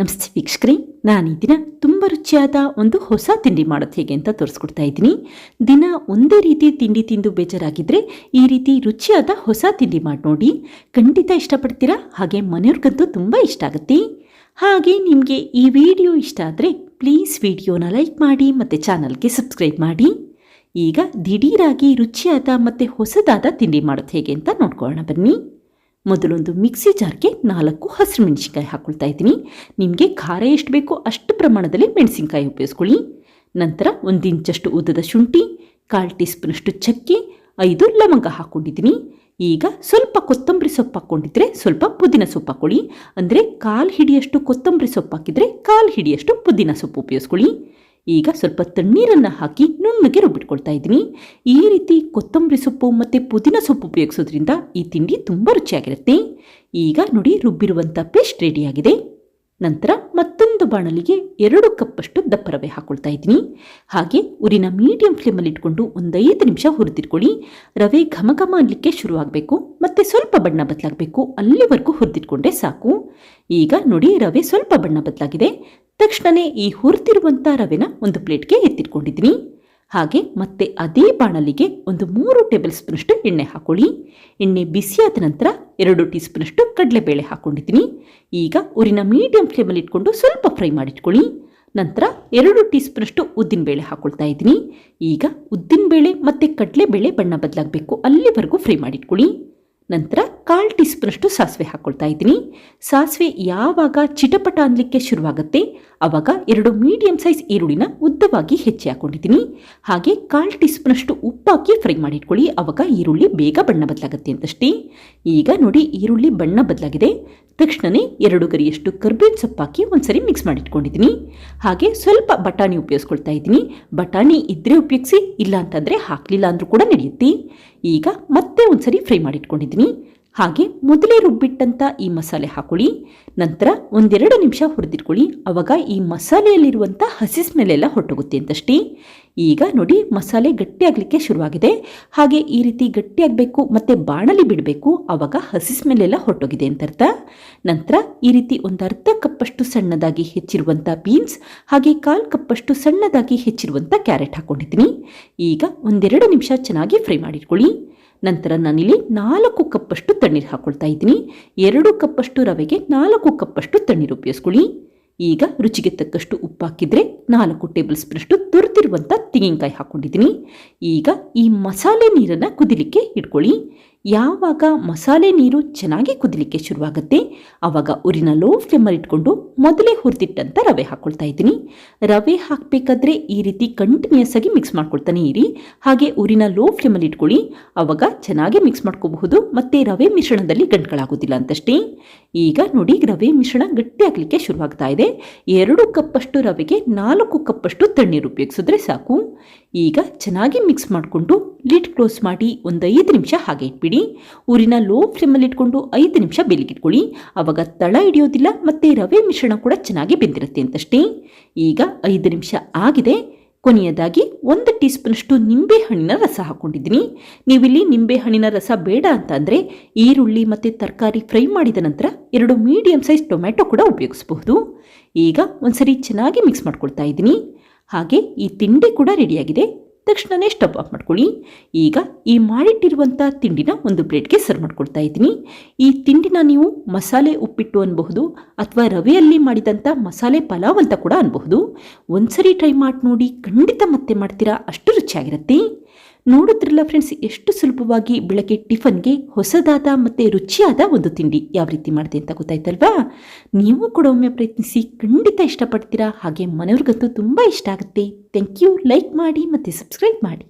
ನಮಸ್ತೆ ವೀಕ್ಷಕರೇ, ನಾನು ಈ ದಿನ ತುಂಬ ರುಚಿಯಾದ ಒಂದು ಹೊಸ ತಿಂಡಿ ಮಾಡೋದು ಹೇಗೆ ಅಂತ ತೋರಿಸ್ಕೊಡ್ತಾ ಇದ್ದೀನಿ. ದಿನ ಒಂದೇ ರೀತಿ ತಿಂಡಿ ತಿಂದು ಬೇಜಾರಾಗಿದ್ದರೆ ಈ ರೀತಿ ರುಚಿಯಾದ ಹೊಸ ತಿಂಡಿ ಮಾಡಿ ನೋಡಿ. ಖಂಡಿತ ಇಷ್ಟಪಡ್ತೀರಾ? ಹಾಗೆ ಮನೆಯವ್ರಿಗಂತೂ ತುಂಬ ಇಷ್ಟ ಆಗುತ್ತೆ. ಹಾಗೆ ನಿಮಗೆ ಈ ವಿಡಿಯೋ ಇಷ್ಟ ಆದರೆ ಪ್ಲೀಸ್ ವಿಡಿಯೋನ ಲೈಕ್ ಮಾಡಿ ಮತ್ತು ಚಾನಲ್ಗೆ ಸಬ್ಸ್ಕ್ರೈಬ್ ಮಾಡಿ. ಈಗ ದಿಢೀರಾಗಿ ರುಚಿಯಾದ ಮತ್ತು ಹೊಸದಾದ ತಿಂಡಿ ಮಾಡೋದು ಹೇಗೆ ಅಂತ ನೋಡ್ಕೊಳ್ಳೋಣ ಬನ್ನಿ. ಮೊದಲೊಂದು ಮಿಕ್ಸಿ ಜಾರ್ಗೆ ನಾಲ್ಕು ಹಸಿರು ಮೆಣಸಿನ್ಕಾಯಿ ಹಾಕ್ಕೊಳ್ತಾ ಇದ್ದೀನಿ. ನಿಮಗೆ ಖಾರ ಎಷ್ಟು ಬೇಕೋ ಅಷ್ಟು ಪ್ರಮಾಣದಲ್ಲಿ ಮೆಣಸಿನ್ಕಾಯಿ ಉಪಯೋಗಿಸ್ಕೊಳ್ಳಿ. ನಂತರ ಒಂದು ಇಂಚಷ್ಟು ಉದ್ದದ ಶುಂಠಿ, ಕಾಲು ಟೀ ಸ್ಪೂನಷ್ಟು ಚಕ್ಕೆ, ಐದು ಲವಂಗ ಹಾಕ್ಕೊಂಡಿದ್ದೀನಿ ಈಗ ಸ್ವಲ್ಪ ಕೊತ್ತಂಬರಿ ಸೊಪ್ಪು ಹಾಕ್ಕೊಂಡಿದ್ರೆ ಸ್ವಲ್ಪ ಪುದೀನ ಸೊಪ್ಪು ಹಾಕ್ಕೊಳ್ಳಿ ಅಂದರೆ ಕಾಲು ಹಿಡಿಯಷ್ಟು ಕೊತ್ತಂಬರಿ ಸೊಪ್ಪು ಹಾಕಿದರೆ ಕಾಲು ಹಿಡಿಯಷ್ಟು ಪುದೀನ ಸೊಪ್ಪು ಉಪಯೋಗಿಸ್ಕೊಳ್ಳಿ. ಈಗ ಸ್ವಲ್ಪ ತಣ್ಣೀರನ್ನು ಹಾಕಿ ನುಣ್ಣಗೆ ರುಬ್ಬಿಟ್ಕೊಳ್ತಾ ಇದ್ದೀನಿ. ಈ ರೀತಿ ಕೊತ್ತಂಬರಿ ಸೊಪ್ಪು ಮತ್ತು ಪುದೀನ ಸೊಪ್ಪು ಉಪಯೋಗಿಸೋದ್ರಿಂದ ಈ ತಿಂಡಿ ತುಂಬ ರುಚಿಯಾಗಿರುತ್ತೆ. ಈಗ ನೋಡಿ ರುಬ್ಬಿರುವಂಥ ಪೇಸ್ಟ್ ರೆಡಿಯಾಗಿದೆ ನಂತರ ಮತ್ತೊಂದು ಬಾಣಲಿಗೆ ಎರಡು ಕಪ್ಪಷ್ಟು ದಪ್ಪ ರವೆ ಹಾಕ್ಕೊಳ್ತಾ ಇದ್ದೀನಿ. ಹಾಗೆ ಉರಿನ ಮೀಡಿಯಂ ಫ್ಲೇಮಲ್ಲಿ ಇಟ್ಕೊಂಡು ಒಂದೈದು ನಿಮಿಷ ಹುರಿದಿಟ್ಕೊಳ್ಳಿ. ರವೆ ಘಮ ಘಮ ಅನ್ನಲಿಕ್ಕೆ ಶುರುವಾಗಬೇಕು. ಮತ್ತು ಸ್ವಲ್ಪ ಬಣ್ಣ ಬದಲಾಗಬೇಕು. ಅಲ್ಲಿವರೆಗೂ ಹುರಿದಿಟ್ಕೊಂಡ್ರೆ ಸಾಕು. ಈಗ ನೋಡಿ ರವೆ ಸ್ವಲ್ಪ ಬಣ್ಣ ಬದಲಾಗಿದೆ. ತಕ್ಷಣವೇ ಈ ಹುರಿದಿರುವಂಥ ರವೆನ ಒಂದು ಪ್ಲೇಟ್ಗೆ ಎತ್ತಿಟ್ಕೊಂಡಿದ್ದೀನಿ. ಹಾಗೆ ಮತ್ತೆ ಅದೇ ಬಾಣಲಿಗೆ ಒಂದು ಮೂರು ಟೇಬಲ್ ಸ್ಪೂನಷ್ಟು ಎಣ್ಣೆ ಹಾಕೊಳ್ಳಿ. ಎಣ್ಣೆ ಬಿಸಿಯಾದ ನಂತರ ಎರಡು ಟೀ ಸ್ಪೂನಷ್ಟು ಕಡಲೆಬೇಳೆ ಹಾಕ್ಕೊಂಡಿದ್ದೀನಿ ಈಗ ಊರಿನ ಮೀಡಿಯಂ ಫ್ಲೇಮಲ್ಲಿ ಇಟ್ಕೊಂಡು ಸ್ವಲ್ಪ ಫ್ರೈ ಮಾಡಿಟ್ಕೊಳ್ಳಿ. ನಂತರ ಎರಡು ಟೀ ಸ್ಪೂನಷ್ಟು ಉದ್ದಿನಬೇಳೆ ಹಾಕ್ಕೊಳ್ತಾ ಇದ್ದೀನಿ. ಈಗ ಉದ್ದಿನಬೇಳೆ ಮತ್ತು ಕಡಲೆಬೇಳೆ ಬಣ್ಣ ಬದಲಾಗಬೇಕು ಅಲ್ಲಿವರೆಗೂ ಫ್ರೈ ಮಾಡಿಟ್ಕೊಳ್ಳಿ. ನಂತರ ಕಾಲ್ ಟೀ ಸ್ಪೂನಷ್ಟು ಸಾಸಿವೆ ಹಾಕ್ಕೊಳ್ತಾ ಇದ್ದೀನಿ. ಸಾಸಿವೆ ಯಾವಾಗ ಚಿಟಪಟ ಅನ್ನಲಿಕ್ಕೆ ಶುರುವಾಗುತ್ತೆ ಆವಾಗ ಎರಡು ಮೀಡಿಯಂ ಸೈಜ್ ಈರುಳ್ಳಿನ ಉದ್ದವಾಗಿ ಹೆಚ್ಚಿ ಹಾಕೊಂಡಿದ್ದೀನಿ. ಹಾಗೆ ಕಾಲ್ ಟೀ ಸ್ಪೂನಷ್ಟು ಉಪ್ಪಾಕಿ ಫ್ರೈ ಮಾಡಿಟ್ಕೊಳ್ಳಿ ಆವಾಗ ಈರುಳ್ಳಿ ಬೇಗ ಬಣ್ಣ ಬದಲಾಗುತ್ತೆ ಅಂತಷ್ಟೇ. ಈಗ ನೋಡಿ ಈರುಳ್ಳಿ ಬಣ್ಣ ಬದಲಾಗಿದೆ. ತಕ್ಷಣವೇ ಎರಡು ಗರಿಯಷ್ಟು ಕರ್ಬೇವಿನ ಸೊಪ್ಪಾಕಿ ಒಂದ್ಸರಿ ಮಿಕ್ಸ್ ಮಾಡಿಟ್ಕೊಂಡಿದ್ದೀನಿ. ಹಾಗೆ ಸ್ವಲ್ಪ ಬಟಾಣಿ ಉಪಯೋಗಿಸ್ಕೊಳ್ತಾ ಇದ್ದೀನಿ. ಬಟಾಣಿ ಇದ್ದರೆ ಉಪಯೋಗಿಸಿ, ಇಲ್ಲ ಅಂತಂದರೆ ಹಾಕಲಿಲ್ಲ ಅಂದರೂ ಕೂಡ ನಡೆಯುತ್ತೆ. ಈಗ ಮತ್ತೆ ಒಂದ್ಸರಿ ಫ್ರೈ ಮಾಡಿಟ್ಕೊಂಡಿದ್ದೀನಿ. ಹಾಗೆ ಮೊದಲೇ ರುಬ್ಬಿಟ್ಟಂಥ ಈ ಮಸಾಲೆ ಹಾಕೊಳ್ಳಿ. ನಂತರ ಒಂದೆರಡು ನಿಮಿಷ ಹುರಿದಿಟ್ಕೊಳ್ಳಿ. ಆವಾಗ ಈ ಮಸಾಲೆಯಲ್ಲಿರುವಂಥ ಹಸಿ ಸ್ಮೆಲ್ಲೆಲ್ಲ ಹೊಟ್ಟೋಗುತ್ತೆ ಅಂತಷ್ಟೇ. ಈಗ ನೋಡಿ ಮಸಾಲೆ ಗಟ್ಟಿಯಾಗಲಿಕ್ಕೆ ಶುರುವಾಗಿದೆ. ಹಾಗೆ ಈ ರೀತಿ ಗಟ್ಟಿಯಾಗಬೇಕು, ಮತ್ತು ಬಾಣಲಿ ಬಿಡಬೇಕು. ಆವಾಗ ಹಸಿ ಸ್ಮೆಲ್ಲೆಲ್ಲ ಹೊಟ್ಟೋಗಿದೆ ಅಂತ ಅರ್ಥ ನಂತರ ಈ ರೀತಿ ಒಂದು ಅರ್ಧ ಕಪ್ಪಷ್ಟು ಸಣ್ಣದಾಗಿ ಹೆಚ್ಚಿರುವಂಥ ಬೀನ್ಸ್ ಹಾಗೆ ಕಾಲು ಕಪ್ಪಷ್ಟು ಸಣ್ಣದಾಗಿ ಹೆಚ್ಚಿರುವಂಥ ಕ್ಯಾರೆಟ್ ಹಾಕ್ಕೊಂಡಿದ್ದೀನಿ ಈಗ ಒಂದೆರಡು ನಿಮಿಷ ಚೆನ್ನಾಗಿ ಫ್ರೈ ಮಾಡಿಟ್ಕೊಳ್ಳಿ. ನಂತರ ನಾನಿಲ್ಲಿ ನಾಲ್ಕು ಕಪ್ಪಷ್ಟು ತಣ್ಣೀರು ಹಾಕ್ಕೊಳ್ತಾ ಇದ್ದೀನಿ. ಎರಡು ಕಪ್ಪಷ್ಟು ರವೆಗೆ ನಾಲ್ಕು ಕಪ್ಪಷ್ಟು ತಣ್ಣೀರು ಉಪಯೋಗಿಸ್ಕೊಳ್ಳಿ ಈಗ ರುಚಿಗೆ ತಕ್ಕಷ್ಟು ಉಪ್ಪು ಹಾಕಿದರೆ ನಾಲ್ಕು ಟೇಬಲ್ ಸ್ಪೂನಷ್ಟು ತುರಿದಿರುವಂಥ ತೆಂಗಿನಕಾಯಿ ಹಾಕ್ಕೊಂಡಿದ್ದೀನಿ ಈಗ ಈ ಮಸಾಲೆ ನೀರನ್ನು ಕುದಿಲಿಕ್ಕೆ ಇಟ್ಕೊಳ್ಳಿ. ಯಾವಾಗ ಮಸಾಲೆ ನೀರು ಚೆನ್ನಾಗಿ ಕುದಿಲಿಕ್ಕೆ ಶುರುವಾಗುತ್ತೆ ಆವಾಗ ಉರಿನ ಲೋ ಫ್ಲೇಮಲ್ಲಿ ಇಟ್ಕೊಂಡು ಮೊದಲೇ ಹುರಿದಿಟ್ಟಂತ ರವೆ ಹಾಕ್ಕೊಳ್ತಾ ಇದ್ದೀನಿ. ರವೆ ಹಾಕಬೇಕಾದ್ರೆ ಈ ರೀತಿ ಕಂಟಿನ್ಯೂಸ್ ಆಗಿ ಮಿಕ್ಸ್ ಮಾಡ್ಕೊಳ್ತಾನೆ ಇರಿ. ಹಾಗೆ ಉರಿನ ಲೋ ಫ್ಲೇಮಲ್ಲಿ ಇಟ್ಕೊಳ್ಳಿ. ಆವಾಗ ಚೆನ್ನಾಗಿ ಮಿಕ್ಸ್ ಮಾಡ್ಕೋಬಹುದು. ಮತ್ತು ರವೆ ಮಿಶ್ರಣದಲ್ಲಿ ಗಂಟುಗಳಾಗೋದಿಲ್ಲ ಅಂತಷ್ಟೇ. ಈಗ ನೋಡಿ ರವೆ ಮಿಶ್ರಣ ಗಟ್ಟಿ ಆಗಲಿಕ್ಕೆ ಶುರುವಾಗ್ತಾ ಇದೆ. ಎರಡು ಕಪ್ಪಷ್ಟು ರವೆಗೆ ನಾಲ್ಕು ಕಪ್ಪಷ್ಟು ತಣ್ಣೀರು ಉಪಯೋಗಿಸಿದ್ರೆ ಸಾಕು. ಈಗ ಚೆನ್ನಾಗಿ ಮಿಕ್ಸ್ ಮಾಡಿಕೊಂಡು ಲಿಡ್ ಕ್ಲೋಸ್ ಮಾಡಿ ಒಂದು ಐದು ನಿಮಿಷ ಹಾಗೆ ಇಟ್ಬಿಡಿ. ಊರಿನ ಲೋ ಫ್ಲೇಮಲ್ಲಿ ಇಟ್ಕೊಂಡು ಐದು ನಿಮಿಷ ಬೆಲಿಗಿಟ್ಕೊಳ್ಳಿ. ಆವಾಗ ತಳ ಹಿಡಿಯೋದಿಲ್ಲ ಮತ್ತು ರವೆ ಮಿಶ್ರಣ ಕೂಡ ಚೆನ್ನಾಗಿ ಬೆಂದಿರುತ್ತೆ ಅಂತಷ್ಟೇ. ಈಗ ಐದು ನಿಮಿಷ ಆಗಿದೆ. ಕೊನೆಯದಾಗಿ ಒಂದು ಟೀ ಸ್ಪೂನಷ್ಟು ನಿಂಬೆಹಣ್ಣಿನ ರಸ ಹಾಕ್ಕೊಂಡಿದ್ದೀನಿ. ನೀವಿಲ್ಲಿ ನಿಂಬೆಹಣ್ಣಿನ ರಸ ಬೇಡ ಅಂತ ಅಂದರೆ ಈರುಳ್ಳಿ ಮತ್ತು ತರಕಾರಿ ಫ್ರೈ ಮಾಡಿದ ನಂತರ ಎರಡು ಮೀಡಿಯಂ ಸೈಜ್ ಟೊಮ್ಯಾಟೊ ಕೂಡ ಉಪಯೋಗಿಸಬಹುದು. ಈಗ ಒಂದ್ಸರಿ ಚೆನ್ನಾಗಿ ಮಿಕ್ಸ್ ಮಾಡ್ಕೊಳ್ತಾ ಇದ್ದೀನಿ. ಹಾಗೆ ಈ ತಿಂಡಿ ಕೂಡ ರೆಡಿಯಾಗಿದೆ. ತಕ್ಷಣವೇ ಸ್ಟವ್ ಆಫ್ ಮಾಡ್ಕೊಳ್ಳಿ. ಈಗ ಈ ಮಾಡಿಟ್ಟಿರುವಂಥ ತಿಂಡಿನ ಒಂದು ಪ್ಲೇಟ್ಗೆ ಸರ್ವ್ ಮಾಡ್ಕೊಳ್ತಾ ಇದ್ದೀನಿ. ಈ ತಿಂಡಿನ ನೀವು ಮಸಾಲೆ ಉಪ್ಪಿಟ್ಟು ಅನ್ಬಹುದು ಅಥವಾ ರವೆಯಲ್ಲಿ ಮಾಡಿದಂಥ ಮಸಾಲೆ ಪಲಾವ್ ಅಂತ ಕೂಡ ಅನ್ಬಹುದು. ಒಂದ್ಸರಿ ಟ್ರೈ ಮಾಡಿ ನೋಡಿ ಖಂಡಿತ ಮತ್ತೆ ಮಾಡ್ತೀರಾ? ಅಷ್ಟು ರುಚಿಯಾಗಿರುತ್ತೆ. ನೋಡಿದ್ರಲ್ಲ ಫ್ರೆಂಡ್ಸ್ ಎಷ್ಟು ಸುಲಭವಾಗಿ ಬೆಳಗ್ಗೆ ಟಿಫನ್ಗೆ ಹೊಸದಾದ ಮತ್ತು ರುಚಿಯಾದ ಒಂದು ತಿಂಡಿ ಯಾವ ರೀತಿ ಮಾಡಿದೆ ಅಂತ ಗೊತ್ತಾಯ್ತಲ್ವಾ? ನೀವು ಕೂಡ ಒಮ್ಮೆ ಪ್ರಯತ್ನಿಸಿ ಖಂಡಿತ ಇಷ್ಟಪಡ್ತೀರಾ? ಹಾಗೆ ಮನೆಯವ್ರಿಗಂತೂ ತುಂಬ ಇಷ್ಟ ಆಗುತ್ತೆ. ಥ್ಯಾಂಕ್ ಯು ಲೈಕ್ ಮಾಡಿ ಮತ್ತು ಸಬ್ಸ್ಕ್ರೈಬ್ ಮಾಡಿ.